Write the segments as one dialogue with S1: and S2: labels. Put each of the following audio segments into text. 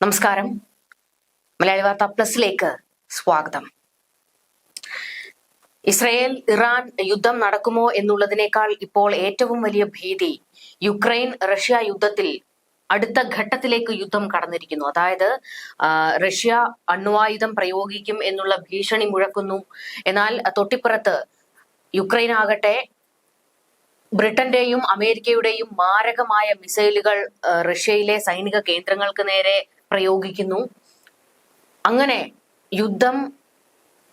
S1: നമസ്കാരം. മലയാളി വാർത്ത പ്ലസിലേക്ക് സ്വാഗതം. ഇസ്രയേൽ ഇറാൻ യുദ്ധം നടക്കുമോ എന്നുള്ളതിനേക്കാൾ ഇപ്പോൾ ഏറ്റവും വലിയ ഭീതി യുക്രൈൻ റഷ്യ യുദ്ധത്തിൽ അടുത്ത ഘട്ടത്തിലേക്ക് യുദ്ധം കടന്നിരിക്കുന്നു. അതായത് റഷ്യ അണ്വായുധം പ്രയോഗിക്കും എന്നുള്ള ഭീഷണി മുഴക്കുന്നു. എന്നാൽ തൊട്ടിപ്പുറത്ത് യുക്രൈൻ ആകട്ടെ ബ്രിട്ടന്റെയും അമേരിക്കയുടെയും മാരകമായ മിസൈലുകൾ റഷ്യയിലെ സൈനിക കേന്ദ്രങ്ങൾക്ക് നേരെ പ്രയോഗിക്കുന്നു. അങ്ങനെ യുദ്ധം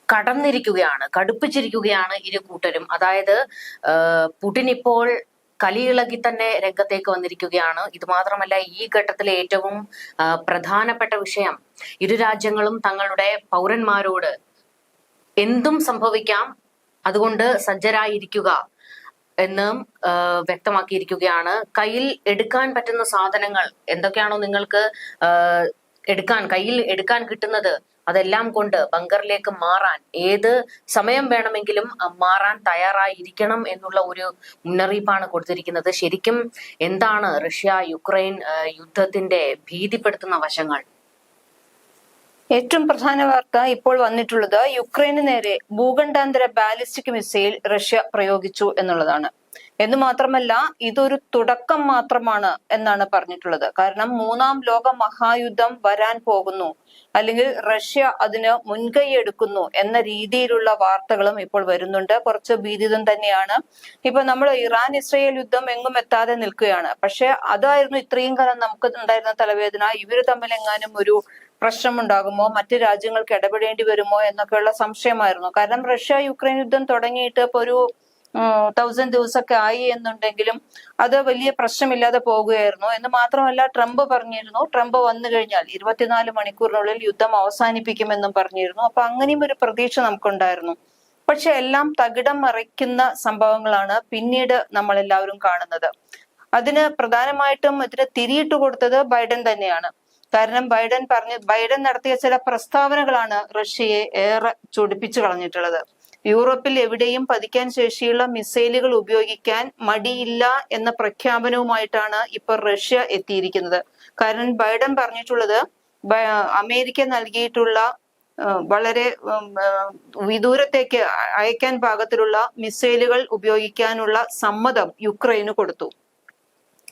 S1: കടന്നിരിക്കുകയാണ് കടുപ്പിച്ചിരിക്കുകയാണ് ഇരു കൂട്ടരും. അതായത് പുടിൻ ഇപ്പോൾ കലിയിളകി തന്നെ രംഗത്തേക്ക് വന്നിരിക്കുകയാണ്. ഇത് മാത്രമല്ല ഈ ഘട്ടത്തിലെ ഏറ്റവും പ്രധാനപ്പെട്ട വിഷയം ഇരു രാജ്യങ്ങളും തങ്ങളുടെ പൗരന്മാരോട് എന്തും സംഭവിക്കാം അതുകൊണ്ട് സജ്ജരായിരിക്കുക. എന്നും വ്യക്തമാക്കിയിരിക്കുകയാണ്. കയ്യിൽ എടുക്കാൻ പറ്റുന്ന സാധനങ്ങൾ എന്തൊക്കെയാണോ നിങ്ങൾക്ക് എടുക്കാൻ കയ്യിൽ എടുക്കാൻ കിട്ടുന്നത് അതെല്ലാം കൊണ്ട് ബങ്കറിലേക്ക് മാറാൻ ഏത് സമയം വേണമെങ്കിലും മാറാൻ തയ്യാറായിരിക്കണം എന്നുള്ള ഒരു മുന്നറിയിപ്പാണ് കൊടുത്തിരിക്കുന്നത്. ശരിക്കും എന്താണ് റഷ്യ യുക്രൈൻ യുദ്ധത്തിന്റെ ഭീതിപ്പെടുത്തുന്ന വശങ്ങൾ?
S2: ഏറ്റവും പ്രധാന വാർത്ത ഇപ്പോൾ വന്നിട്ടുള്ളത് യുക്രൈന് നേരെ ഭൂഖണ്ഡാന്തര ബാലിസ്റ്റിക് മിസൈൽ റഷ്യ പ്രയോഗിച്ചു എന്നുള്ളതാണ്. എന്ന് മാത്രമല്ല ഇതൊരു തുടക്കം മാത്രമാണ് എന്നാണ് പറഞ്ഞിട്ടുള്ളത്. കാരണം മൂന്നാം ലോക മഹായുദ്ധം വരാൻ പോകുന്നു. അല്ലെങ്കിൽ റഷ്യ അതിന് മുൻകൈ എടുക്കുന്നു എന്ന രീതിയിലുള്ള വാർത്തകളും ഇപ്പോൾ വരുന്നുണ്ട്. കുറച്ച് ഭീതിതം തന്നെയാണ്. ഇപ്പൊ നമ്മൾ ഇറാൻ ഇസ്രയേൽ യുദ്ധം എങ്ങും എത്താതെ നിൽക്കുകയാണ്. പക്ഷെ അതായിരുന്നു ഇത്രയും കാലം നമുക്ക് ഉണ്ടായിരുന്ന തലവേദന. ഇവർ തമ്മിൽ എങ്ങാനും ഒരു പ്രശ്നമുണ്ടാകുമോ? മറ്റു രാജ്യങ്ങൾക്ക് ഇടപെടേണ്ടി വരുമോ എന്നൊക്കെയുള്ള സംശയമായിരുന്നു. കാരണം റഷ്യ യുക്രൈൻ യുദ്ധം തുടങ്ങിയിട്ട് ഇപ്പൊ ഒരു തൗസൻഡ് ദിവസമൊക്കെ ആയി എന്നുണ്ടെങ്കിലും അത് വലിയ പ്രശ്നമില്ലാതെ പോകുകയായിരുന്നു. എന്ന് മാത്രമല്ല ട്രംപ് പറഞ്ഞിരുന്നു. ട്രംപ് വന്നു കഴിഞ്ഞാൽ ഇരുപത്തിനാല് മണിക്കൂറിനുള്ളിൽ യുദ്ധം അവസാനിപ്പിക്കുമെന്നും പറഞ്ഞിരുന്നു. അപ്പൊ അങ്ങനെയും ഒരു പ്രതീക്ഷ നമുക്കുണ്ടായിരുന്നു. പക്ഷെ എല്ലാം തകിടം മറിക്കുന്ന സംഭവങ്ങളാണ് പിന്നീട് നമ്മൾ എല്ലാവരും കാണുന്നത്. അതിന് പ്രധാനമായിട്ടും ഇതിന് തിരിയിട്ട് കൊടുത്തത് ബൈഡൻ തന്നെയാണ്. കാരണം ബൈഡൻ പറഞ്ഞു ബൈഡൻ നടത്തിയ ചില പ്രസ്താവനകളാണ് റഷ്യയെ ഏറെ ചൊടിപ്പിച്ചു കളഞ്ഞിട്ടുള്ളത്. യൂറോപ്പിൽ എവിടെയും പതിക്കാൻ ശേഷിയുള്ള മിസൈലുകൾ ഉപയോഗിക്കാൻ മടിയില്ല എന്ന പ്രഖ്യാപനവുമായിട്ടാണ് ഇപ്പോൾ റഷ്യ എത്തിയിരിക്കുന്നത്. കാരണം ബൈഡൻ പറഞ്ഞിട്ടുള്ളത് അമേരിക്ക നൽകിയിട്ടുള്ള വളരെ വിദൂരത്തേക്ക് അയക്കാൻ പാകത്തിലുള്ള മിസൈലുകൾ ഉപയോഗിക്കാനുള്ള സമ്മതം യുക്രൈന് കൊടുത്തു.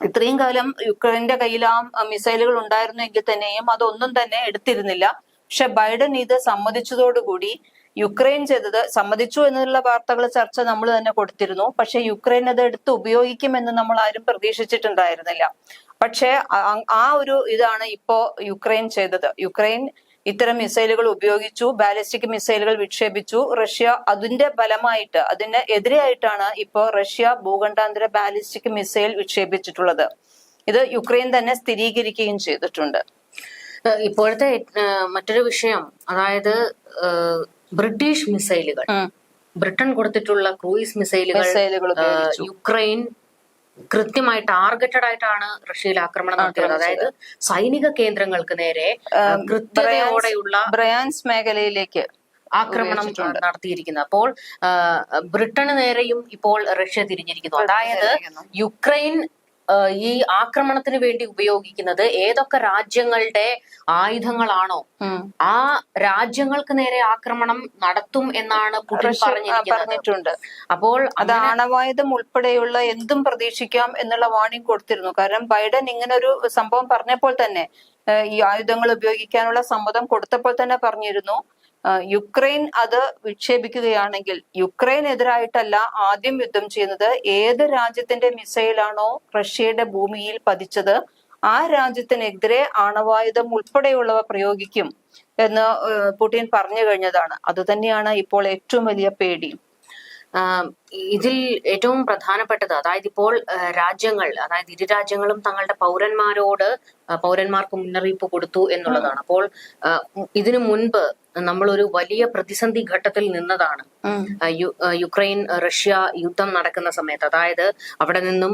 S2: ഇത്രയും കാലം യുക്രൈന്റെ കയ്യിൽ ആ മിസൈലുകൾ ഉണ്ടായിരുന്നെങ്കിൽ തന്നെയും അതൊന്നും തന്നെ എടുത്തിരുന്നില്ല. പക്ഷെ ബൈഡൻ ഇത് സമ്മതിച്ചതോടുകൂടി യുക്രൈൻ ചെയ്തത് സമ്മതിച്ചു എന്നുള്ള വാർത്തകൾ ചർച്ച നമ്മൾ തന്നെ കൊടുത്തിരുന്നു. പക്ഷെ യുക്രൈൻ അത് എടുത്ത് ഉപയോഗിക്കുമെന്ന് നമ്മൾ ആരും പ്രതീക്ഷിച്ചിട്ടുണ്ടായിരുന്നില്ല. പക്ഷെ ആ- ഒരു ഇതാണ് ഇപ്പോ യുക്രൈൻ ചെയ്തത്. യുക്രൈൻ ഇത്തരം മിസൈലുകൾ ഉപയോഗിച്ചു ബാലിസ്റ്റിക് മിസൈലുകൾ വിക്ഷേപിച്ചു. റഷ്യ അതിന്റെ ഫലമായിട്ട് അതിന് എതിരെയായിട്ടാണ് ഇപ്പോൾ റഷ്യ ഭൂഖണ്ഡാന്തര ബാലിസ്റ്റിക് മിസൈൽ വിക്ഷേപിച്ചിട്ടുള്ളത്. ഇത് യുക്രൈൻ തന്നെ സ്ഥിരീകരിക്കുകയും ചെയ്തിട്ടുണ്ട്.
S1: ഇപ്പോഴത്തെ മറ്റൊരു വിഷയം അതായത് ബ്രിട്ടീഷ് മിസൈലുകൾ. ബ്രിട്ടൻ കൊടുത്തിട്ടുള്ള ക്രൂയിസ് മിസൈലുകൾ
S2: മിസൈലുകൾ
S1: യുക്രൈൻ കൃത്യമായി ടാർഗറ്റഡ് ആയിട്ടാണ് റഷ്യയിൽ ആക്രമണം നടത്തിയത്. അതായത് സൈനിക കേന്ദ്രങ്ങൾക്ക് നേരെ കൃത്യതയോടെയുള്ള
S2: ബ്രയാൻസ് മേഖലയിലേക്ക്
S1: ആക്രമണം നടത്തിയിരിക്കുന്നത്. അപ്പോൾ ബ്രിട്ടന് നേരെയും ഇപ്പോൾ റഷ്യ തിരിഞ്ഞിരിക്കുന്നു. അതായത് യുക്രൈൻ ഈ ആക്രമണത്തിന് വേണ്ടി ഉപയോഗിക്കുന്നത് ഏതൊക്കെ രാജ്യങ്ങളുടെ ആയുധങ്ങളാണോ? ആ രാജ്യങ്ങൾക്ക് നേരെ ആക്രമണം നടത്തും എന്നാണ് പുടിൻ പറഞ്ഞിരിക്കുന്നത്.
S2: പറഞ്ഞിട്ടുണ്ട്.
S1: അപ്പോൾ
S2: അത് ആണവായുധം ഉൾപ്പെടെയുള്ള എന്തും പ്രതീക്ഷിക്കാം എന്നുള്ള വാണിംഗ് കൊടുത്തിരുന്നു. കാരണം ബൈഡൻ ഇങ്ങനെ ഒരു സംഭവം പറഞ്ഞപ്പോൾ തന്നെ ഈ ആയുധങ്ങൾ ഉപയോഗിക്കാനുള്ള സമ്മതം കൊടുത്തപ്പോൾ തന്നെ പറഞ്ഞിരുന്നു. യുക്രൈൻ അത് വിക്ഷേപിക്കുകയാണെങ്കിൽ യുക്രൈൻ എതിരായിട്ടല്ല ആദ്യം യുദ്ധം ചെയ്യുന്നത്. ഏത് രാജ്യത്തിന്റെ മിസൈലാണോ റഷ്യയുടെ ഭൂമിയിൽ പതിച്ചത് ആ രാജ്യത്തിനെതിരെ ആണവായുധം ഉൾപ്പെടെയുള്ളവ പ്രയോഗിക്കും എന്ന് പുടിൻ പറഞ്ഞു കഴിഞ്ഞതാണ്. അതുതന്നെയാണ് ഇപ്പോൾ ഏറ്റവും വലിയ പേടി.
S1: ഇതിൽ ഏറ്റവും പ്രധാനപ്പെട്ടത് അതായത് ഇപ്പോൾ രാജ്യങ്ങൾ അതായത് ഇരു രാജ്യങ്ങളും തങ്ങളുടെ പൗരന്മാരോട് പൗരന്മാർക്ക് മുന്നറിയിപ്പ് കൊടുത്തു എന്നുള്ളതാണ്. അപ്പോൾ ഇതിനു മുൻപ് നമ്മൾ ഒരു വലിയ പ്രതിസന്ധി ഘട്ടത്തിൽ നിന്നതാണ്. യുക്രൈൻ റഷ്യ യുദ്ധം നടക്കുന്ന സമയത്ത്. അതായത് അവിടെ നിന്നും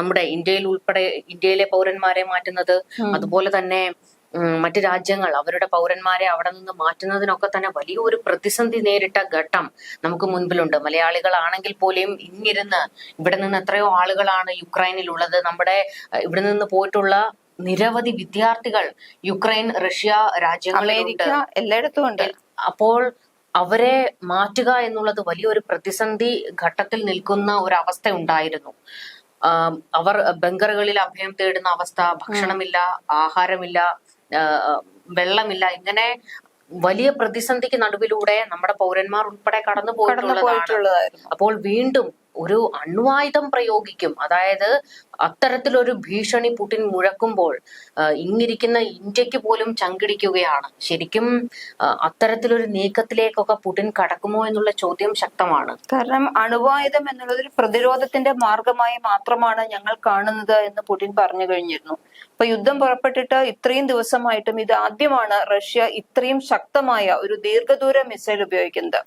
S1: നമ്മുടെ ഇന്ത്യയിൽ ഉൾപ്പെടെ ഇന്ത്യയിലെ പൗരന്മാരെ മാറ്റുന്നത്. അതുപോലെ തന്നെ മറ്റ് രാജ്യങ്ങൾ അവരുടെ പൗരന്മാരെ അവിടെ നിന്ന് മാറ്റുന്നതിനൊക്കെ തന്നെ വലിയൊരു പ്രതിസന്ധി നേരിട്ട ഘട്ടം നമുക്ക് മുൻപിലുണ്ട്. മലയാളികളാണെങ്കിൽ പോലും ഇന്നിരുന്ന് ഇവിടെ നിന്ന് എത്രയോ ആളുകളാണ് യുക്രൈനിലുള്ളത്. നമ്മുടെ ഇവിടെ നിന്ന് പോയിട്ടുള്ള നിരവധി വിദ്യാർത്ഥികൾ യുക്രൈൻ റഷ്യ രാജ്യങ്ങളിലുണ്ട്.
S2: അമേരിക്ക എല്ലായിടത്തും ഉണ്ട്.
S1: അപ്പോൾ അവരെ മാറ്റുക എന്നുള്ളത് വലിയൊരു പ്രതിസന്ധി ഘട്ടത്തിൽ നിൽക്കുന്ന ഒരു അവസ്ഥ ഉണ്ടായിരുന്നു അവർ ബങ്കറുകളിൽ അഭയം തേടുന്ന അവസ്ഥ ഭക്ഷണമില്ല ആഹാരമില്ല വെള്ളമില്ല. ഇങ്ങനെ വലിയ പ്രതിസന്ധിക്ക് നടുവിലൂടെ നമ്മുടെ പൗരന്മാർ ഉൾപ്പെടെ കടന്നു പോയിട്ടുള്ളതാണ്. അപ്പോൾ വീണ്ടും ഒരു അണ്വായുധം പ്രയോഗിക്കും. അതായത് അത്തരത്തിലൊരു ഭീഷണി പുടിൻ മുഴക്കുമ്പോൾ ഇങ്ങിരിക്കുന്ന ഇന്ത്യയ്ക്ക് പോലും ചങ്കിടിക്കുകയാണ്. ശരിക്കും അത്തരത്തിലൊരു നീക്കത്തിലേക്കൊക്കെ പുടിൻ കടക്കുമോ എന്നുള്ള ചോദ്യം ശക്തമാണ്.
S2: കാരണം അണുവായുധം എന്നുള്ളത് ഒരു പ്രതിരോധത്തിന്റെ മാർഗമായി മാത്രമാണ് ഞങ്ങൾ കാണുന്നത് എന്ന് പുടിൻ പറഞ്ഞു കഴിഞ്ഞിരുന്നു. ഇപ്പൊ യുദ്ധം പുറപ്പെട്ടിട്ട് ഇത്രയും ദിവസമായിട്ടും ഇത് ആദ്യമാണ് റഷ്യ ഇത്രയും ശക്തമായ ഒരു ദീർഘദൂര മിസൈൽ ഉപയോഗിക്കുന്നത്.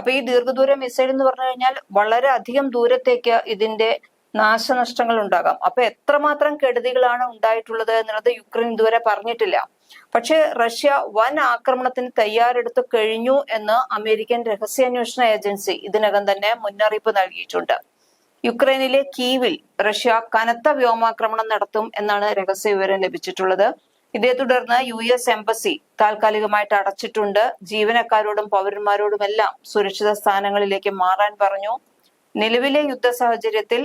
S2: അപ്പൊ ഈ ദീർഘദൂര മിസൈൽ എന്ന് പറഞ്ഞു കഴിഞ്ഞാൽ വളരെ അധികം ദൂരത്തേക്ക് ഇതിന്റെ നാശനഷ്ടങ്ങൾ ഉണ്ടാകാം. അപ്പൊ എത്രമാത്രം കെടുതികളാണ് ഉണ്ടായിട്ടുള്ളത് എന്നുള്ളത് യുക്രൈൻ ഇതുവരെ പറഞ്ഞിട്ടില്ല. പക്ഷെ റഷ്യ വൻ ആക്രമണത്തിന് തയ്യാറെടുത്തു കഴിഞ്ഞു എന്ന് അമേരിക്കൻ രഹസ്യാന്വേഷണ ഏജൻസി ഇതിനകം തന്നെ മുന്നറിയിപ്പ് നൽകിയിട്ടുണ്ട്. യുക്രൈനിലെ കീവിൽ റഷ്യ കനത്ത വ്യോമാക്രമണം നടത്തും എന്നാണ് രഹസ്യ വിവരം ലഭിച്ചിട്ടുള്ളത്. ഇതേ തുടർന്ന് യു എസ് എംബസി താൽക്കാലികമായിട്ട് അടച്ചിട്ടുണ്ട്. ജീവനക്കാരോടും പൗരന്മാരോടുമെല്ലാം സുരക്ഷിത സ്ഥാനങ്ങളിലേക്ക് മാറാൻ പറഞ്ഞു. നിലവിലെ യുദ്ധ സാഹചര്യത്തിൽ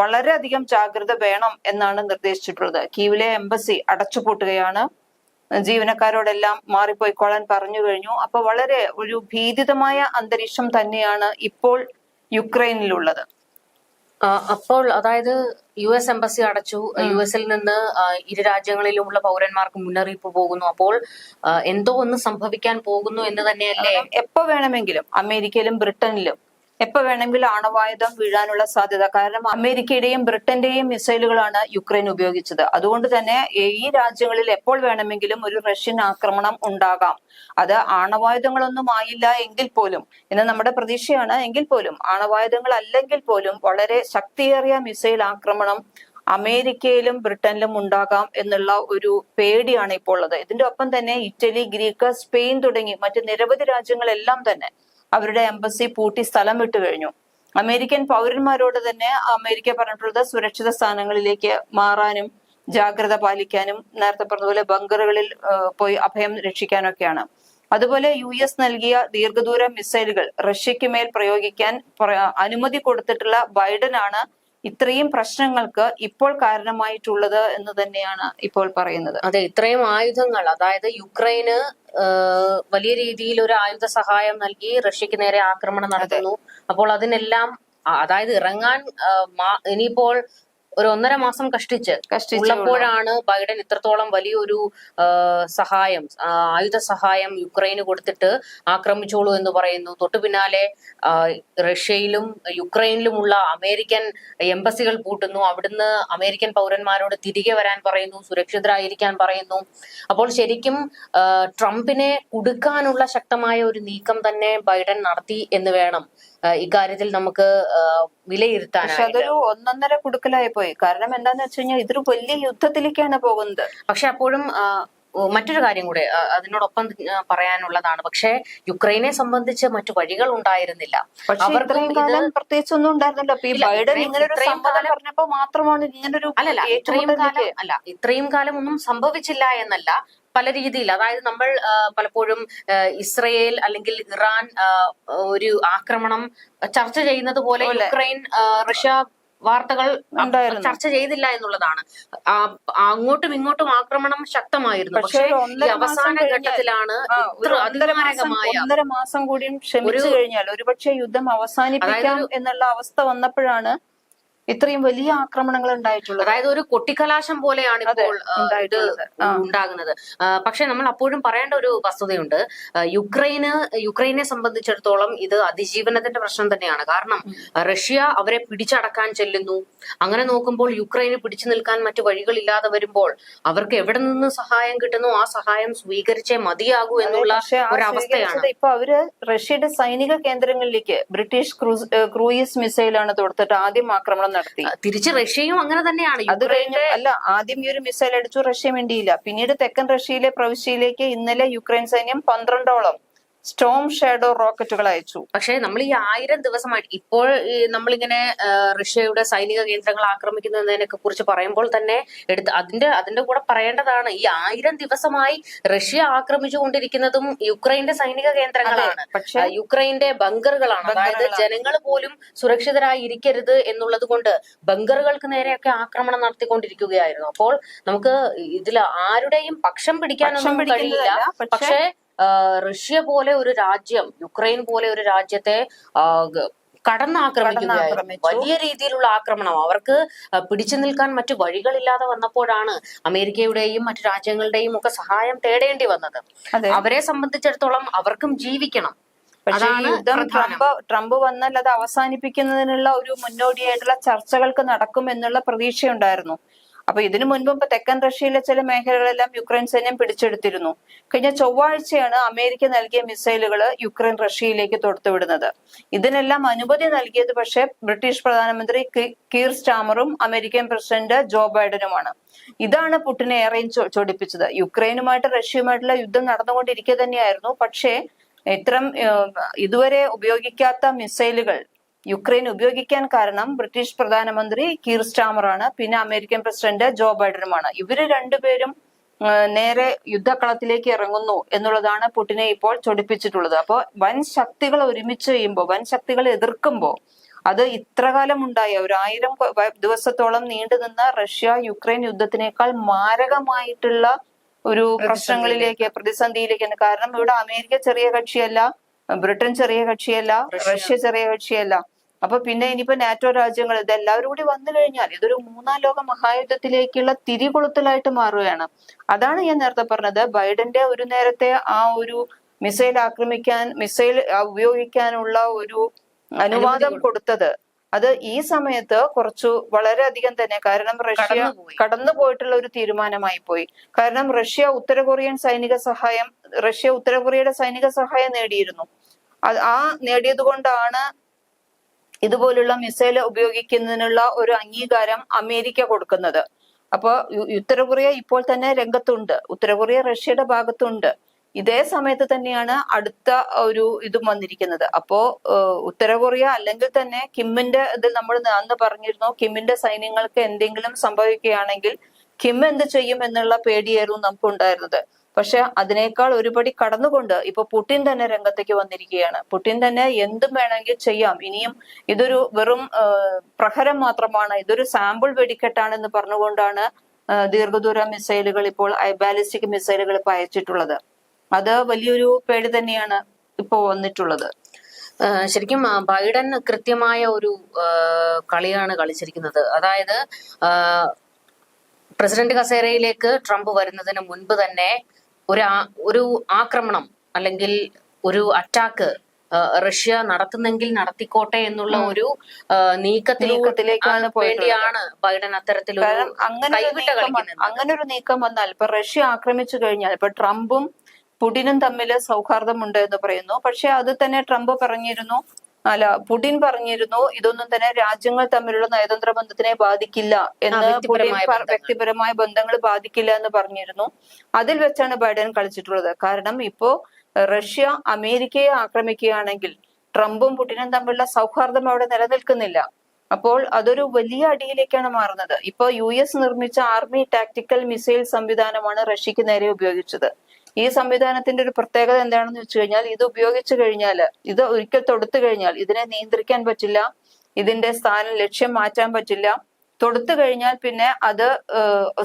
S2: വളരെയധികം ജാഗ്രത വേണം എന്നാണ് നിർദ്ദേശിച്ചിട്ടുള്ളത്. കീവിലെ എംബസി അടച്ചുപൂട്ടുകയാണ്. ജീവനക്കാരോടെല്ലാം മാറിപ്പോയിക്കോളാൻ പറഞ്ഞു കഴിഞ്ഞു. അപ്പൊ വളരെ ഒരു ഭീതിതമായ അന്തരീക്ഷം തന്നെയാണ് ഇപ്പോൾ യുക്രൈനിലുള്ളത്.
S1: അപ്പോൾ അതായത് യു എസ് എംബസി അടച്ചു. യു എസിൽ നിന്ന് ഇരു രാജ്യങ്ങളിലുമുള്ള പൗരന്മാർക്ക് മുന്നറിയിപ്പ് പോകുന്നു. അപ്പോൾ എന്തോ ഒന്ന് സംഭവിക്കാൻ പോകുന്നു എന്ന് തന്നെയല്ലേ?
S2: എപ്പോ വേണമെങ്കിലും അമേരിക്കയിലും ബ്രിട്ടനിലും എപ്പോ വേണമെങ്കിലും ആണവായുധം വീഴാനുള്ള സാധ്യത? കാരണം അമേരിക്കയുടെയും ബ്രിട്ടന്റെയും മിസൈലുകളാണ് യുക്രൈൻ ഉപയോഗിച്ചത്. അതുകൊണ്ട് തന്നെ ഈ രാജ്യങ്ങളിൽ എപ്പോൾ വേണമെങ്കിലും ഒരു റഷ്യൻ ആക്രമണം ഉണ്ടാകാം. അത് ആണവായുധങ്ങളൊന്നും ആയില്ല എങ്കിൽ പോലും. എന്ന് നമ്മുടെ പ്രതീക്ഷയാണ് എങ്കിൽ പോലും. ആണവായുധങ്ങൾ അല്ലെങ്കിൽ പോലും വളരെ ശക്തിയേറിയ മിസൈൽ ആക്രമണം അമേരിക്കയിലും ബ്രിട്ടനിലും ഉണ്ടാകാം എന്നുള്ള ഒരു പേടിയാണ് ഇപ്പോൾ ഉള്ളത്. ഇതിന്റെ ഒപ്പം തന്നെ ഇറ്റലി ഗ്രീക്ക് സ്പെയിൻ തുടങ്ങി മറ്റ് നിരവധി രാജ്യങ്ങളെല്ലാം തന്നെ അവരുടെ എംബസി പൂട്ടി സ്ഥലം വിട്ടു കഴിഞ്ഞു. അമേരിക്കൻ പൗരന്മാരോട് തന്നെ അമേരിക്ക പറഞ്ഞിട്ടുള്ളത് സുരക്ഷിത സ്ഥാനങ്ങളിലേക്ക് മാറാനും ജാഗ്രത പാലിക്കാനും നേരത്തെ പറഞ്ഞതുപോലെ ബങ്കറുകളിൽ പോയി അഭയം രക്ഷിക്കാനൊക്കെയാണ്. അതുപോലെ യു എസ് നൽകിയ ദീർഘദൂര മിസൈലുകൾ റഷ്യക്ക് മേൽ പ്രയോഗിക്കാൻ പ്ര- അനുമതി കൊടുത്തിട്ടുള്ള ബൈഡനാണ് ഇത്രയും പ്രശ്നങ്ങൾക്ക് ഇപ്പോൾ കാരണമായിട്ടുള്ളത് എന്ന് തന്നെയാണ് ഇപ്പോൾ പറയുന്നത്.
S1: അതെ ഇത്രയും ആയുധങ്ങൾ അതായത് യുക്രൈന് വലിയ രീതിയിൽ ഒരു ആയുധ സഹായം നൽകി റഷ്യക്ക് നേരെ ആക്രമണം നടത്തുന്നു. അപ്പോൾ അതിനെല്ലാം അതായത് ഇറങ്ങാൻ ഇനിയിപ്പോൾ ഒരു ഒന്നര മാസം കഷ്ടിച്ച്
S2: കഷ്ടിച്ചപ്പോഴാണ്
S1: ഉള്ളപ്പോഴാണ് ബൈഡൻ ഇത്രത്തോളം വലിയൊരു സഹായം ആയുധ സഹായം യുക്രൈന് കൊടുത്തിട്ട് ആക്രമിച്ചോളൂ എന്ന് പറയുന്നു. തൊട്ടു പിന്നാലെ റഷ്യയിലും യുക്രൈനിലുമുള്ള അമേരിക്കൻ എംബസികൾ പൂട്ടുന്നു. അവിടുന്ന് അമേരിക്കൻ പൗരന്മാരോട് തിരികെ വരാൻ പറയുന്നു സുരക്ഷിതരായിരിക്കാൻ പറയുന്നു. അപ്പോൾ ശരിക്കും ട്രംപിനെ കുടുക്കാനുള്ള ശക്തമായ ഒരു നീക്കം തന്നെ ബൈഡൻ നടത്തി എന്ന് വേണം. ഇക്കാര്യത്തിൽ നമുക്ക് വിലയിരുത്താൻ
S2: പക്ഷെ അതൊരു ഒന്നൊന്നര കുടുക്കലായി പോയി. കാരണം എന്താന്ന് വെച്ച് കഴിഞ്ഞാൽ ഇതൊരു വലിയ യുദ്ധത്തിലേക്കാണ് പോകുന്നത്.
S1: പക്ഷെ അപ്പോഴും മറ്റൊരു കാര്യം കൂടെ അതിനോടൊപ്പം പറയാനുള്ളതാണ്. പക്ഷേ യുക്രൈനെ സംബന്ധിച്ച് മറ്റു വഴികൾ ഉണ്ടായിരുന്നില്ല.
S2: പ്രത്യേകിച്ച് ഒന്നും ഉണ്ടായിരുന്നല്ലോ. മാത്രമാണ് ഇങ്ങനൊരു
S1: അല്ലല്ല ഇത്രയും കാലം അല്ല ഇത്രയും കാലം ഒന്നും സംഭവിച്ചില്ല എന്നല്ല. പല രീതിയിൽ അതായത് നമ്മൾ പലപ്പോഴും ഇസ്രയേൽ അല്ലെങ്കിൽ ഇറാൻ ഒരു ആക്രമണം ചർച്ച ചെയ്യുന്നത് പോലെ. യുക്രൈൻ റഷ്യ വാർത്തകൾ ചർച്ച ചെയ്തില്ല എന്നുള്ളതാണ്. അങ്ങോട്ടും ഇങ്ങോട്ടും ആക്രമണം ശക്തമായിരുന്നു.
S2: പക്ഷേ
S1: അവസാന ഘട്ടത്തിലാണ്
S2: ഒന്നര മാസം കൂടിയും ക്ഷമിച്ചു കഴിഞ്ഞാൽ ഒരുപക്ഷെ യുദ്ധം അവസാനിപ്പിക്കാം എന്നുള്ള അവസ്ഥ വന്നപ്പോഴാണ് ഇത്രയും വലിയ ആക്രമണങ്ങൾ ഉണ്ടായിട്ടുള്ളത്.
S1: അതായത് ഒരു കൊട്ടിക്കലാശം പോലെയാണ് ഇപ്പോൾ ഇത്. ഉണ്ടാകുന്നത്. പക്ഷെ നമ്മൾ അപ്പോഴും പറയേണ്ട ഒരു വസ്തുതയുണ്ട്. യുക്രൈന് യുക്രൈനെ സംബന്ധിച്ചിടത്തോളം ഇത് അതിജീവനത്തിന്റെ പ്രശ്നം തന്നെയാണ്. കാരണം റഷ്യ അവരെ പിടിച്ചടക്കാൻ ചെല്ലുന്നു. അങ്ങനെ നോക്കുമ്പോൾ യുക്രൈന് പിടിച്ചു നിൽക്കാൻ മറ്റു വഴികളില്ലാതെ വരുമ്പോൾ അവർക്ക് എവിടെ നിന്ന് സഹായം കിട്ടുന്നു ആ സഹായം സ്വീകരിച്ചേ മതിയാകൂ എന്നുള്ള ഒരു
S2: അവസ്ഥയാണ്. ഇപ്പൊ അവർ റഷ്യയുടെ സൈനിക കേന്ദ്രങ്ങളിലേക്ക് ബ്രിട്ടീഷ് ക്രൂസ് ക്രൂയിസ് മിസൈലാണ് തൊടുത്തിട്ട് ആദ്യം ആക്രമണം നടത്തി.
S1: തിരിച്ച് റഷ്യയും അങ്ങനെ തന്നെയാണ്.
S2: അത് കഴിഞ്ഞ് അല്ല ആദ്യം ഈ ഒരു മിസൈൽ അടിച്ചു റഷ്യ മിണ്ടിയില്ല. പിന്നീട് തെക്കൻ റഷ്യയിലെ പ്രവിശ്യയിലേക്ക് ഇന്നലെ യുക്രൈൻ സൈന്യം പന്ത്രണ്ടോളം സ്റ്റോം ഷാഡോ റോക്കറ്റുകൾ അയച്ചു.
S1: പക്ഷേ നമ്മൾ ഈ ആയിരം ദിവസമായിട്ട് ഇപ്പോൾ നമ്മളിങ്ങനെ റഷ്യയുടെ സൈനിക കേന്ദ്രങ്ങൾ ആക്രമിക്കുന്നതിനൊക്കെ കുറിച്ച് പറയുമ്പോൾ തന്നെ എടുത്ത് അതിന്റെ അതിന്റെ കൂടെ പറയേണ്ടതാണ്. ഈ ആയിരം ദിവസമായി റഷ്യ ആക്രമിച്ചുകൊണ്ടിരിക്കുന്നതും യുക്രൈന്റെ സൈനിക കേന്ദ്രങ്ങളാണ്.
S2: പക്ഷെ
S1: യുക്രൈന്റെ ബങ്കറുകളാണ്. അതായത് ജനങ്ങൾ പോലും സുരക്ഷിതരായി ഇരിക്കരുത് എന്നുള്ളത് കൊണ്ട് ബങ്കറുകൾക്ക് നേരെയൊക്കെ ആക്രമണം നടത്തിക്കൊണ്ടിരിക്കുകയായിരുന്നു. അപ്പോൾ നമുക്ക് ഇതിൽ ആരുടെയും പക്ഷം പിടിക്കാനൊന്നും കഴിയില്ല.
S2: പക്ഷേ
S1: റഷ്യ പോലെ ഒരു രാജ്യം യുക്രൈൻ പോലെ ഒരു രാജ്യത്തെ കടന്നാക്രമിക്കുന്ന കടന്നാക്രമിക്കുകയായിരുന്നു. വലിയ രീതിയിലുള്ള ആക്രമണം. അവർക്ക് പിടിച്ചു നിൽക്കാൻ മറ്റു വഴികളില്ലാതെ വന്നപ്പോഴാണ് അമേരിക്കയുടെയും മറ്റു രാജ്യങ്ങളുടെയും ഒക്കെ സഹായം തേടേണ്ടി വന്നത്. അവരെ സംബന്ധിച്ചിടത്തോളം അവർക്കും ജീവിക്കണം.
S2: പക്ഷേ യുദ്ധം ട്രംപ് ട്രംപ് വന്നാൽ അത് അവസാനിപ്പിക്കുന്നതിനുള്ള ഒരു മുന്നോടിയായിട്ടുള്ള ചർച്ചകൾക്ക് നടക്കും എന്നുള്ള പ്രതീക്ഷയുണ്ടായിരുന്നു. അപ്പൊ ഇതിനു മുൻപ് ഇപ്പൊ തെക്കൻ റഷ്യയിലെ ചില മേഖലകളെല്ലാം യുക്രൈൻ സൈന്യം പിടിച്ചെടുത്തിരുന്നു. കഴിഞ്ഞ ചൊവ്വാഴ്ചയാണ് അമേരിക്ക നൽകിയ മിസൈലുകൾ യുക്രൈൻ റഷ്യയിലേക്ക് തൊടുത്തുവിടുന്നത് ഇതിനെല്ലാം അനുമതി നൽകിയത് പക്ഷേ ബ്രിട്ടീഷ് പ്രധാനമന്ത്രി കീർ സ്റ്റാമറും അമേരിക്കൻ പ്രസിഡന്റ് ജോ ബൈഡനുമാണ്. ഇതാണ് പുടിനെ ഏറെയും ചൊടിപ്പിച്ചത്. യുക്രൈനുമായിട്ട് റഷ്യയുമായിട്ടുള്ള യുദ്ധം നടന്നുകൊണ്ടിരിക്കെ തന്നെയായിരുന്നു. പക്ഷേ ഇത്തരം ഇതുവരെ ഉപയോഗിക്കാത്ത മിസൈലുകൾ യുക്രൈൻ ഉപയോഗിക്കാൻ കാരണം ബ്രിട്ടീഷ് പ്രധാനമന്ത്രി കീർ സ്റ്റാമറാണ് പിന്നെ അമേരിക്കൻ പ്രസിഡന്റ് ജോ ബൈഡനുമാണ്. ഇവർ രണ്ടുപേരും നേരെ യുദ്ധക്കളത്തിലേക്ക് ഇറങ്ങുന്നു എന്നുള്ളതാണ് പുടിനെ ഇപ്പോൾ ചൊടിപ്പിച്ചിട്ടുള്ളത്. അപ്പോൾ വൻ ശക്തികൾ ഒരുമിച്ച് ചെയ്യുമ്പോൾ വൻ ശക്തികൾ എതിർക്കുമ്പോൾ അത് ഇത്രകാലം ഉണ്ടായ ഒരു ആയിരം ദിവസത്തോളം നീണ്ടുനിന്ന റഷ്യ യുക്രൈൻ യുദ്ധത്തിനേക്കാൾ മാരകമായിട്ടുള്ള ഒരു പ്രശ്നങ്ങളിലേക്ക് പ്രതിസന്ധിയിലേക്കാണ് കാരണം ഇവിടെ അമേരിക്ക ചെറിയ കക്ഷിയല്ല. ബ്രിട്ടൻ ചെറിയ കക്ഷിയല്ല
S1: റഷ്യ.
S2: ചെറിയ കക്ഷിയല്ല. അപ്പൊ പിന്നെ ഇനിയിപ്പോ നാറ്റോ രാജ്യങ്ങൾ ഇതെല്ലാവരും കൂടി വന്നു കഴിഞ്ഞാൽ ഇതൊരു മൂന്നാം ലോക മഹായുദ്ധത്തിലേക്കുള്ള തിരികൊളുത്തലായിട്ട് മാറുകയാണ്. അതാണ് ഞാൻ നേരത്തെ പറഞ്ഞത്. ബൈഡന്റെ ഒരു നേരത്തെ ആ ഒരു മിസൈൽ ആക്രമിക്കാൻ മിസൈൽ ഉപയോഗിക്കാനുള്ള ഒരു അനുവാദം കൊടുത്തത് അത് ഈ സമയത്ത് കുറച്ചു വളരെയധികം തന്നെ. കാരണം റഷ്യ. കടന്നു പോയിട്ടുള്ള ഒരു തീരുമാനമായി പോയി. കാരണം റഷ്യ ഉത്തര കൊറിയൻ സൈനിക സഹായം റഷ്യ ഉത്തര കൊറിയയുടെ സൈനിക സഹായം നേടിയിരുന്നു. ആ നേടിയത് കൊണ്ടാണ് ഇതുപോലുള്ള മിസൈൽ ഉപയോഗിക്കുന്നതിനുള്ള ഒരു അംഗീകാരം അമേരിക്ക കൊടുക്കുന്നത്. അപ്പോ യു- ഉത്തര കൊറിയ ഇപ്പോൾ തന്നെ രംഗത്തുണ്ട്. ഉത്തര കൊറിയ റഷ്യയുടെ ഭാഗത്തുണ്ട്. ഇതേ സമയത്ത് തന്നെയാണ് അടുത്ത ഒരു ഇതും വന്നിരിക്കുന്നത്. അപ്പോ ഉത്തര കൊറിയ അല്ലെങ്കിൽ തന്നെ കിമ്മിന്റെ ഇതിൽ നമ്മൾ അന്ന് പറഞ്ഞിരുന്നു കിമ്മിന്റെ സൈന്യങ്ങൾക്ക് എന്തെങ്കിലും സംഭവിക്കുകയാണെങ്കിൽ കിം എന്ത് ചെയ്യും എന്നുള്ള പേടിയായിരുന്നു നമുക്ക് ഉണ്ടായിരുന്നത് പക്ഷെ അതിനേക്കാൾ ഒരുപടി കടന്നുകൊണ്ട് ഇപ്പൊ പുടിൻ തന്നെ രംഗത്തേക്ക് വന്നിരിക്കുകയാണ്. പുടിൻ തന്നെ എന്തും വേണമെങ്കിൽ ചെയ്യാം. ഇനിയും ഇതൊരു വെറും പ്രഹരം മാത്രമാണ്. ഇതൊരു സാമ്പിൾ വെടിക്കെട്ടാണെന്ന് പറഞ്ഞുകൊണ്ടാണ് ദീർഘദൂര മിസൈലുകൾ ഇപ്പോൾ ബാലിസ്റ്റിക് മിസൈലുകൾ ഇപ്പൊ അയച്ചിട്ടുള്ളത്. അത് വലിയൊരു പേടി തന്നെയാണ് ഇപ്പോൾ വന്നിട്ടുള്ളത്.
S1: ശരിക്കും ബൈഡൻ കൃത്യമായ ഒരു കളിയാണ് കളിച്ചിരിക്കുന്നത്. അതായത് പ്രസിഡന്റ് കസേരയിലേക്ക് ട്രംപ് വരുന്നതിന് മുൻപ് തന്നെ ഒരു ഒരു ആക്രമണം അല്ലെങ്കിൽ ഒരു അറ്റാക്ക് റഷ്യ നടത്തുന്നെങ്കിൽ നടത്തിക്കോട്ടെ എന്നുള്ള ഒരു
S2: നീക്കത്തിലേക്കാണ്
S1: വേണ്ടിയാണ് ബൈഡൻ
S2: അത്തരത്തിൽ അങ്ങനെ. അങ്ങനെ ഒരു നീക്കം വന്നാൽ ഇപ്പൊ റഷ്യ ആക്രമിച്ചു കഴിഞ്ഞാൽ ഇപ്പൊ ട്രംപും പുടിനും തമ്മിൽ സൗഹാർദ്ദമുണ്ട് എന്ന് പറയുന്നു. പക്ഷെ അത് തന്നെ ട്രംപ് പറഞ്ഞിരുന്നു അല്ല പുടിൻ പറഞ്ഞിരുന്നു ഇതൊന്നും തന്നെ രാജ്യങ്ങൾ തമ്മിലുള്ള നയതന്ത്ര ബന്ധത്തിനെ ബാധിക്കില്ല എന്ന് പുടിൻ
S1: വ്യക്തിപരമായ ബന്ധങ്ങൾ.
S2: വ്യക്തിപരമായ ബന്ധങ്ങൾ ബാധിക്കില്ല എന്ന് പറഞ്ഞിരുന്നു. അതിൽ വെച്ചാണ് ബൈഡൻ കളിച്ചിട്ടുള്ളത്. കാരണം ഇപ്പോ റഷ്യ അമേരിക്കയെ ആക്രമിക്കുകയാണെങ്കിൽ ട്രംപും പുടിനും തമ്മിലുള്ള സൗഹാർദ്ദം അവിടെ നിലനിൽക്കുന്നില്ല. അപ്പോൾ അതൊരു വലിയ അടിയിലേക്കാണ് മാറുന്നത്. ഇപ്പൊ യു എസ് നിർമ്മിച്ച ആർമി ടാക്ടിക്കൽ മിസൈൽ സംവിധാനമാണ് റഷ്യക്ക് നേരെ ഉപയോഗിച്ചത്. ഈ സംവിധാനത്തിന്റെ ഒരു പ്രത്യേകത എന്താണെന്ന് വെച്ച് കഴിഞ്ഞാൽ ഇത് ഉപയോഗിച്ചു കഴിഞ്ഞാൽ ഇത് ഒരിക്കൽ തൊടുത്തു കഴിഞ്ഞാൽ ഇതിനെ നിയന്ത്രിക്കാൻ പറ്റില്ല ഇതിന്റെ സ്ഥാനം ലക്ഷ്യം മാറ്റാൻ പറ്റില്ല. തൊടുത്തു കഴിഞ്ഞാൽ പിന്നെ അത്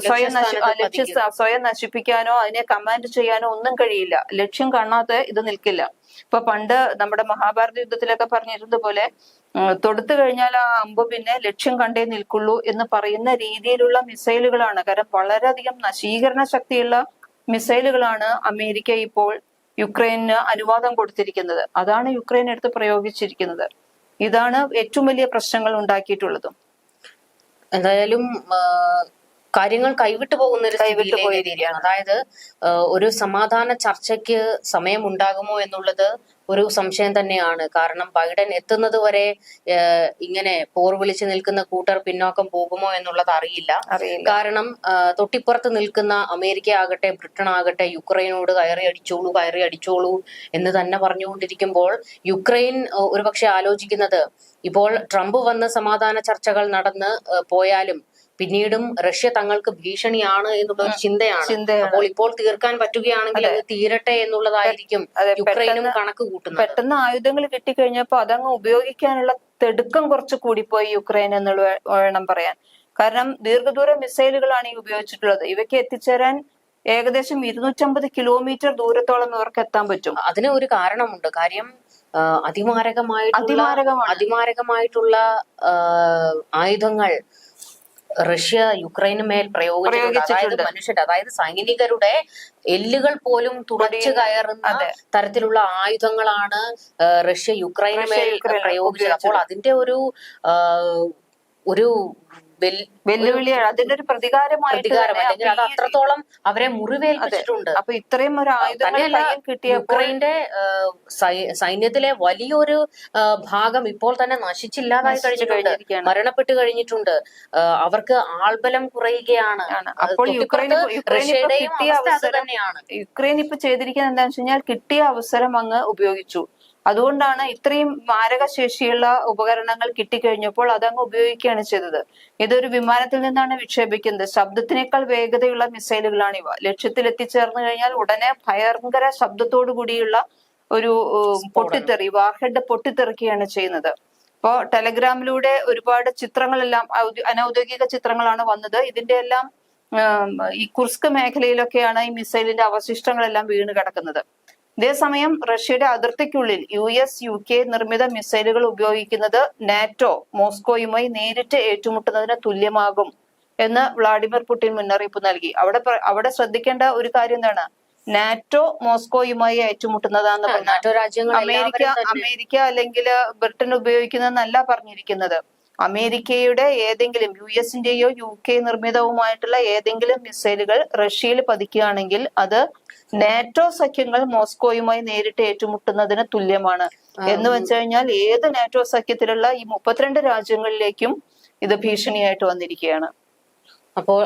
S2: സ്വയം ലക്ഷ്യ സ്വയം നശിപ്പിക്കാനോ അതിനെ കമാൻഡ് ചെയ്യാനോ ഒന്നും കഴിയില്ല. ലക്ഷ്യം കാണാതെ ഇത് നിൽക്കില്ല. ഇപ്പൊ പണ്ട് നമ്മുടെ മഹാഭാരത യുദ്ധത്തിലൊക്കെ പറഞ്ഞിരുന്നതുപോലെ തൊടുത്തു കഴിഞ്ഞാൽ ആ അമ്പ് പിന്നെ ലക്ഷ്യം കണ്ടേ നിൽക്കുള്ളൂ എന്ന് പറയുന്ന രീതിയിലുള്ള മിസൈലുകളാണ്. കാരണം വളരെയധികം നശീകരണ ശക്തിയുള്ള മിസൈലുകളാണ് അമേരിക്ക ഇപ്പോൾ യുക്രൈന് അനുവാദം കൊടുത്തിരിക്കുന്നത്. അതാണ് യുക്രൈൻ എടുത്ത് പ്രയോഗിച്ചിരിക്കുന്നത്. ഇതാണ് ഏറ്റവും വലിയ പ്രശ്നങ്ങൾ ഉണ്ടാക്കിയിട്ടുള്ളതും.
S1: എന്തായാലും കാര്യങ്ങൾ കൈവിട്ടു പോകുന്ന ഒരു
S2: കൈവിട്ടു
S1: പോയ
S2: രീതിയാണ്.
S1: അതായത് ഒരു സമാധാന ചർച്ചയ്ക്ക് സമയമുണ്ടാകുമോ എന്നുള്ളത് ഒരു സംശയം തന്നെയാണ്. കാരണം ബൈഡൻ എത്തുന്നത് വരെ ഇങ്ങനെ പോർ വിളിച്ചു നിൽക്കുന്ന കൂട്ടർ പിന്നോക്കം പോകുമോ എന്നുള്ളത് അറിയില്ല. കാരണം തൊട്ടിപ്പുറത്ത് നിൽക്കുന്ന അമേരിക്ക ആകട്ടെ ബ്രിട്ടൻ ആകട്ടെ യുക്രൈനോട് കയറി അടിച്ചോളൂ കയറി അടിച്ചോളൂ എന്ന് തന്നെ പറഞ്ഞുകൊണ്ടിരിക്കുമ്പോൾ യുക്രൈൻ ഒരുപക്ഷെ ആലോചിക്കുന്നത് ഇപ്പോൾ ട്രംപ് വന്ന് സമാധാന ചർച്ചകൾ നടന്ന് പോയാലും പിന്നീടും റഷ്യ തങ്ങൾക്ക് ഭീഷണിയാണ് എന്നുള്ള ഒരു ചിന്തയാണ്. അപ്പോൾ ഇപ്പോൾ തീർക്കാൻ പറ്റുകയാണെങ്കിൽ അത്. തീരട്ടെ എന്നുള്ളതായിരിക്കും യുക്രൈനും കണക്ക് കൂട്ടുന്നത്.
S2: പെട്ടെന്ന് ആയുധങ്ങൾ കിട്ടിക്കഴിഞ്ഞപ്പോ അതങ്ങ് ഉപയോഗിക്കാനുള്ള തെടുക്കം കുറച്ച് കൂടിപ്പോയി യുക്രൈൻ എന്നുള്ള വേണം പറയാൻ. കാരണം ദീർഘദൂര മിസൈലുകളാണ് ഈ ഉപയോഗിച്ചിട്ടുള്ളത്. ഇവയ്ക്ക് എത്തിച്ചേരാൻ ഏകദേശം ഇരുന്നൂറ്റമ്പത് കിലോമീറ്റർ ദൂരത്തോളം ഇവർക്ക് എത്താൻ പറ്റും.
S1: അതിന് ഒരു കാരണമുണ്ട്. കാര്യം അതിമാരകമായിട്ടുള്ള അതിമാരകമായിട്ടുള്ള ആയുധങ്ങൾ റഷ്യ യുക്രൈന് മേൽ പ്രയോഗിച്ചിട്ടുണ്ട്. അതായത് അതായത് സൈനികരുടെ എല്ലുകൾ പോലും തുടച്ചു കയറുന്ന തരത്തിലുള്ള ആയുധങ്ങളാണ് റഷ്യ യുക്രൈന് മേൽ പ്രയോഗിച്ചത്. അപ്പോൾ അതിന്റെ ഒരു ഒരു
S2: വെല്ലുവിളിയാണ്. അതിന്റെ ഒരു പ്രതികാരമായിട്ട്
S1: അത് അത്രത്തോളം അവരെ മുറിവേൽപ്പിച്ചിട്ടുണ്ട്.
S2: അപ്പൊ ഇത്രയും ഒരു ആയുധം കിട്ടിയ
S1: യുക്രൈന്റെ സൈന്യത്തിലെ വലിയൊരു ഭാഗം ഇപ്പോൾ തന്നെ നശിച്ചില്ലാതായി കഴിഞ്ഞിട്ടുണ്ട്.
S2: കഴിഞ്ഞിരിക്കുകയാണ്.
S1: മരണപ്പെട്ട് കഴിഞ്ഞിട്ടുണ്ട്. അവർക്ക് ആൾബലം കുറയുകയാണ്.
S2: അപ്പോൾ
S1: യുക്രൈൻ
S2: കിട്ടിയ അവസരം യുക്രൈൻ ഇപ്പൊ ചെയ്തിരിക്കുന്നത് എന്താണെന്ന് വെച്ച് കഴിഞ്ഞാൽ കിട്ടിയ അവസരം അങ്ങ് ഉപയോഗിച്ചു. അതുകൊണ്ടാണ് ഇത്രയും മാരകശേഷിയുള്ള ഉപകരണങ്ങൾ കിട്ടിക്കഴിഞ്ഞപ്പോൾ അതങ്ങ് ഉപയോഗിക്കുകയാണ് ചെയ്തത്. ഇതൊരു വിമാനത്തിൽ നിന്നാണ് വിക്ഷേപിക്കുന്നത്. ശബ്ദത്തിനേക്കാൾ വേഗതയുള്ള മിസൈലുകളാണ് ഇവ. ലക്ഷ്യത്തിൽ എത്തിച്ചേർന്നു കഴിഞ്ഞാൽ ഉടനെ ഭയങ്കര ശബ്ദത്തോടു കൂടിയുള്ള ഒരു പൊട്ടിത്തെറി വാർഹെഡ് പൊട്ടിത്തെറിക്കുകയാണ് ചെയ്യുന്നത്. ഇപ്പോ ടെലഗ്രാമിലൂടെ ഒരുപാട് ചിത്രങ്ങളെല്ലാം അനൗദ്യോഗിക ചിത്രങ്ങളാണ് വന്നത്. ഇതിന്റെ എല്ലാം ഈ കുർസ്ക് മേഖലയിലൊക്കെയാണ് ഈ മിസൈലിന്റെ അവശിഷ്ടങ്ങളെല്ലാം വീണ് കിടക്കുന്നത്. ഇതേസമയം റഷ്യയുടെ അതിർത്തിക്കുള്ളിൽ യു എസ് യു കെ നിർമ്മിത മിസൈലുകൾ ഉപയോഗിക്കുന്നത് നാറ്റോ മോസ്കോയുമായി നേരിട്ട് ഏറ്റുമുട്ടുന്നതിന് തുല്യമാകും എന്ന് വ്ളാഡിമിർ പുടിൻ മുന്നറിയിപ്പ് നൽകി. അവിടെ അവിടെ ശ്രദ്ധിക്കേണ്ട ഒരു കാര്യം എന്താണ്? നാറ്റോ മോസ്കോയുമായി ഏറ്റുമുട്ടുന്നതാന്ന്
S1: രാജ്യങ്ങൾ
S2: അമേരിക്ക അമേരിക്ക അല്ലെങ്കിൽ ബ്രിട്ടൻ ഉപയോഗിക്കുന്നതെന്നല്ല പറഞ്ഞിരിക്കുന്നത്. അമേരിക്കയുടെ ഏതെങ്കിലും യു എസിന്റെയോ യു കെ നിർമ്മിതവുമായിട്ടുള്ള ഏതെങ്കിലും മിസൈലുകൾ റഷ്യയിൽ പതിക്കുകയാണെങ്കിൽ അത് നാറ്റോ സഖ്യങ്ങൾ മോസ്കോയുമായി നേരിട്ട് ഏറ്റുമുട്ടുന്നതിന് തുല്യമാണ്. എന്ന് വെച്ചു കഴിഞ്ഞാൽ ഏത് നാറ്റോ സഖ്യത്തിലുള്ള ഈ മുപ്പത്തിരണ്ട് രാജ്യങ്ങളിലേക്കും ഇത് ഭീഷണിയായിട്ട് വന്നിരിക്കുകയാണ്.
S1: അപ്പോൾ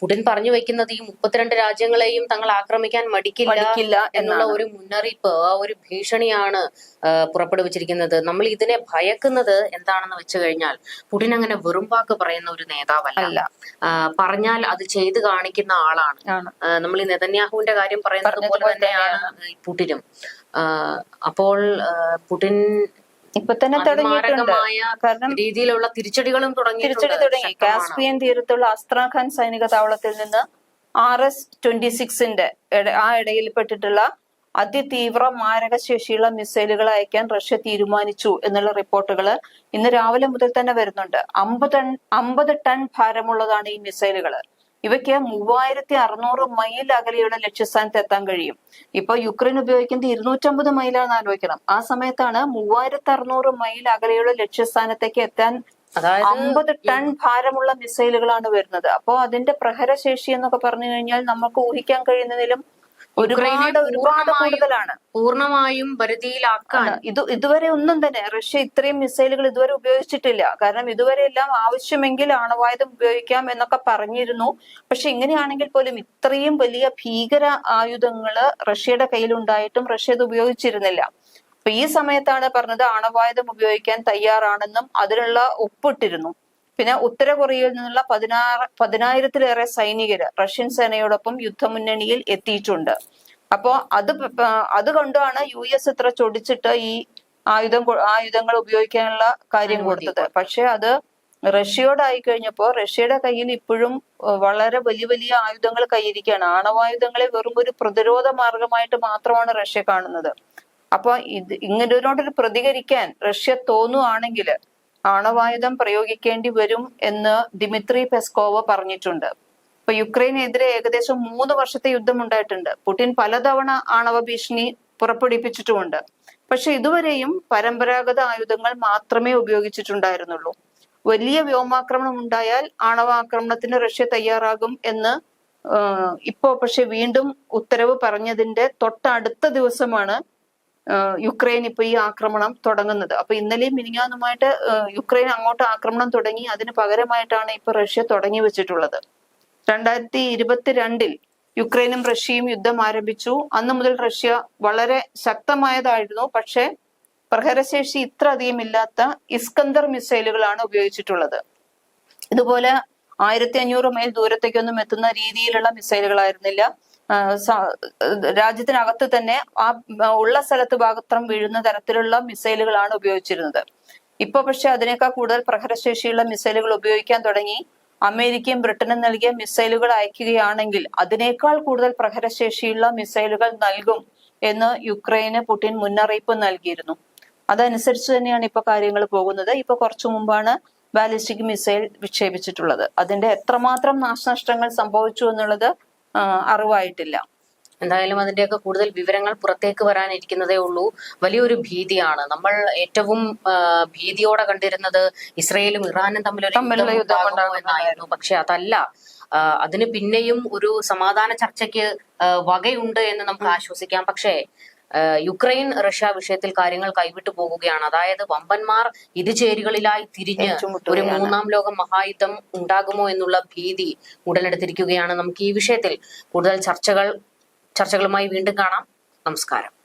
S1: പുടിൻ പറഞ്ഞു വെക്കുന്നത് ഈ മുപ്പത്തിരണ്ട് രാജ്യങ്ങളെയും തങ്ങൾ ആക്രമിക്കാൻ മടിക്കില്ല എന്നുള്ള ഒരു മുന്നറിയിപ്പ് ആ ഒരു ഭീഷണിയാണ് പുറപ്പെടുവിച്ചിരിക്കുന്നത്. നമ്മൾ ഇതിനെ ഭയക്കുന്നത് എന്താണെന്ന് വെച്ചു കഴിഞ്ഞാൽ പുടിൻ അങ്ങനെ വെറും വാക്ക് പറയുന്ന ഒരു നേതാവല്ല. പറഞ്ഞാൽ അത് ചെയ്തു കാണിക്കുന്ന ആളാണ്. നമ്മൾ ഈ നെതന്യാഹുവിന്റെ കാര്യം പറയുന്നത് പോലെ തന്നെയാണ് പുടിനും. അപ്പോൾ പുടിൻ
S2: ഇപ്പൊ തന്നെ തുടങ്ങിയിട്ടുണ്ട്. കാരണം
S1: രീതിയിലുള്ള തിരിച്ചടികളും
S2: തുടങ്ങി
S1: തിരിച്ചടി
S2: തുടങ്ങി. കാസ്പിയൻ തീരത്തുള്ള അസ്ത്രാഖാൻ സൈനിക താവളത്തിൽ നിന്ന് ആർ എസ് ട്വന്റി സിക്സിന്റെ ആ ഇടയിൽപ്പെട്ടിട്ടുള്ള അതിതീവ്ര മാരക ശേഷിയുള്ള മിസൈലുകൾ അയക്കാൻ റഷ്യ തീരുമാനിച്ചു എന്നുള്ള റിപ്പോർട്ടുകൾ ഇന്ന് രാവിലെ മുതൽ തന്നെ വരുന്നുണ്ട്. അമ്പത് അമ്പത് ടൺ ഭാരമുള്ളതാണ് ഈ മിസൈലുകൾ ഇവയ്ക്ക് മൂവായിരത്തി അറുന്നൂറ് മൈൽ അകലെയുള്ള ലക്ഷ്യസ്ഥാനത്ത് എത്താൻ കഴിയും. ഇപ്പൊ യുക്രൈൻ ഉപയോഗിക്കുന്നത് ഇരുന്നൂറ്റമ്പത് മൈലാണെന്ന് ആലോചിക്കണം. ആ സമയത്താണ് മൂവായിരത്തി അറുന്നൂറ് മൈൽ അകലെയുള്ള ലക്ഷ്യസ്ഥാനത്തേക്ക് എത്താൻ അമ്പത് ടൺ ഭാരമുള്ള മിസൈലുകളാണ് വരുന്നത്. അപ്പോ അതിന്റെ പ്രഹരശേഷി എന്നൊക്കെ പറഞ്ഞു കഴിഞ്ഞാൽ നമുക്ക് ഊഹിക്കാൻ കഴിയുന്നതിലും ഒരുപാട് ഒരുപാട്
S1: പൂർണമായും
S2: കൂടുതലാണ്.
S1: പൂർണമായും വരുതിയിലാക്കാൻ
S2: ഇത് ഇതുവരെ ഒന്നും തന്നെ റഷ്യ ഇത്രയും മിസൈലുകൾ ഇതുവരെ ഉപയോഗിച്ചിട്ടില്ല. കാരണം ഇതുവരെ എല്ലാം ആവശ്യമെങ്കിൽ ആണവായുധം ഉപയോഗിക്കാം എന്നൊക്കെ പറഞ്ഞിരുന്നു. പക്ഷെ ഇങ്ങനെയാണെങ്കിൽ പോലും ഇത്രയും വലിയ ഭീകര ആയുധങ്ങൾ റഷ്യയുടെ കയ്യിലുണ്ടായിട്ടും റഷ്യ ഇത് ഉപയോഗിച്ചിരുന്നില്ല. അപ്പൊ ഈ സമയത്താണ് പറഞ്ഞത് ആണവായുധം ഉപയോഗിക്കാൻ തയ്യാറാണെന്നും അതിനുള്ള ഒപ്പിട്ടിരുന്നു പിന്നെ ഉത്തര കൊറിയയിൽ നിന്നുള്ള പതിനാറ് പതിനായിരത്തിലേറെ സൈനികർ റഷ്യൻ സേനയോടൊപ്പം യുദ്ധമുന്നണിയിൽ എത്തിയിട്ടുണ്ട്. അപ്പോ അത് അത് കൊണ്ടാണ് യു എസ് ഇത്ര ചൊടിച്ചിട്ട് ഈ ആയുധം ആയുധങ്ങൾ ഉപയോഗിക്കാനുള്ള കാര്യം കൊടുത്തത്. പക്ഷെ അത് റഷ്യയോടായി കഴിഞ്ഞപ്പോ റഷ്യയുടെ കയ്യിൽ ഇപ്പോഴും വളരെ വലിയ വലിയ ആയുധങ്ങൾ കയ്യിരിക്കുകയാണ്. ആണവായുധങ്ങളെ വെറും ഒരു പ്രതിരോധ മാർഗമായിട്ട് മാത്രമാണ് റഷ്യ കാണുന്നത്. അപ്പൊ ഇത് ഇങ്ങനൊരു പ്രതികരിക്കാൻ റഷ്യ തോന്നുവാണെങ്കിൽ ആണവായുധം പ്രയോഗിക്കേണ്ടി വരും എന്ന് ദിമിത്രി പെസ്കോവ് പറഞ്ഞിട്ടുണ്ട്. ഇപ്പൊ യുക്രൈനെതിരെ ഏകദേശം മൂന്ന് വർഷത്തെ യുദ്ധം ഉണ്ടായിട്ടുണ്ട്. പുടിൻ പലതവണ ആണവ ഭീഷണി പുറപ്പെടുവിപ്പിച്ചിട്ടുമുണ്ട്. പക്ഷെ ഇതുവരെയും പരമ്പരാഗത ആയുധങ്ങൾ മാത്രമേ ഉപയോഗിച്ചിട്ടുണ്ടായിരുന്നുള്ളൂ. വലിയ വ്യോമാക്രമണം ഉണ്ടായാൽ ആണവാക്രമണത്തിന് റഷ്യ തയ്യാറാകും എന്ന് ഇപ്പോ പക്ഷെ വീണ്ടും ഉത്തരവ് പറഞ്ഞതിന്റെ തൊട്ടടുത്ത ദിവസമാണ് യുക്രൈൻ ഇപ്പൊ ഈ ആക്രമണം തുടങ്ങുന്നത്. അപ്പൊ ഇന്നലെയും മിനിങ്ങാന്നുമായിട്ട് യുക്രൈൻ അങ്ങോട്ട് ആക്രമണം തുടങ്ങി. അതിന് പകരമായിട്ടാണ് ഇപ്പൊ റഷ്യ തുടങ്ങി വെച്ചിട്ടുള്ളത്. രണ്ടായിരത്തി ഇരുപത്തിരണ്ടിൽ യുക്രൈനും റഷ്യയും യുദ്ധം ആരംഭിച്ചു. അന്ന് മുതൽ റഷ്യ വളരെ ശക്തമായതായിരുന്നു. പക്ഷേ പ്രഹരശേഷി ഇത്ര അധികം ഇല്ലാത്ത ഇസ്കന്ദർ മിസൈലുകളാണ് ഉപയോഗിച്ചിട്ടുള്ളത്. ഇതുപോലെ ആയിരത്തി അഞ്ഞൂറ് മൈൽ ദൂരത്തേക്കൊന്നും എത്തുന്ന രീതിയിലുള്ള മിസൈലുകളായിരുന്നില്ല. രാജ്യത്തിനകത്ത് തന്നെ ആ ഉള്ള സ്ഥലത്ത് ഭാഗത്രം വീഴുന്ന തരത്തിലുള്ള മിസൈലുകളാണ് ഉപയോഗിച്ചിരുന്നത്. ഇപ്പൊ പക്ഷെ അതിനേക്കാൾ കൂടുതൽ പ്രഹരശേഷിയുള്ള മിസൈലുകൾ ഉപയോഗിക്കാൻ തുടങ്ങി. അമേരിക്കയും ബ്രിട്ടനും നൽകിയ മിസൈലുകൾ അയക്കുകയാണെങ്കിൽ അതിനേക്കാൾ കൂടുതൽ പ്രഹരശേഷിയുള്ള മിസൈലുകൾ നൽകും എന്ന് യുക്രൈന് പുടിൻ മുന്നറിയിപ്പ് നൽകിയിരുന്നു. അതനുസരിച്ച് തന്നെയാണ് ഇപ്പൊ കാര്യങ്ങൾ പോകുന്നത്. ഇപ്പൊ കുറച്ചു മുമ്പാണ് ബാലിസ്റ്റിക് മിസൈൽ വിക്ഷേപിച്ചിട്ടുള്ളത്. അതിന്റെ എത്രമാത്രം നാശനഷ്ടങ്ങൾ സംഭവിച്ചു എന്നുള്ളത് അറിവായിട്ടില്ല.
S1: എന്തായാലും അതിന്റെയൊക്കെ കൂടുതൽ വിവരങ്ങൾ പുറത്തേക്ക് വരാനിരിക്കുന്നതേ ഉള്ളൂ. വലിയൊരു ഭീതിയാണ്. നമ്മൾ ഏറ്റവും ഭീതിയോടെ കണ്ടിരുന്നത് ഇസ്രയേലും ഇറാനും തമ്മിലൊരു
S2: തമ്മിലുള്ള
S1: യുദ്ധം. എന്നായിരുന്നു. പക്ഷെ അതല്ല. അതിന് പിന്നെയും ഒരു സമാധാന ചർച്ചയ്ക്ക് വകയുണ്ട് എന്ന് നമുക്ക് ആശ്വസിക്കാം. പക്ഷേ യുക്രൈൻ റഷ്യ വിഷയത്തിൽ കാര്യങ്ങൾ കൈവിട്ടു പോകുകയാണ്. അതായത് വമ്പന്മാർ ഇരുചേരികളിലായി തിരിഞ്ഞ് ഒരു മൂന്നാം ലോക മഹായുദ്ധം ഉണ്ടാകുമോ എന്നുള്ള ഭീതി ഉടലെടുത്തിരിക്കുകയാണ്. നമുക്ക് ഈ വിഷയത്തിൽ കൂടുതൽ ചർച്ചകൾ ചർച്ചകളുമായി വീണ്ടും കാണാം. നമസ്കാരം.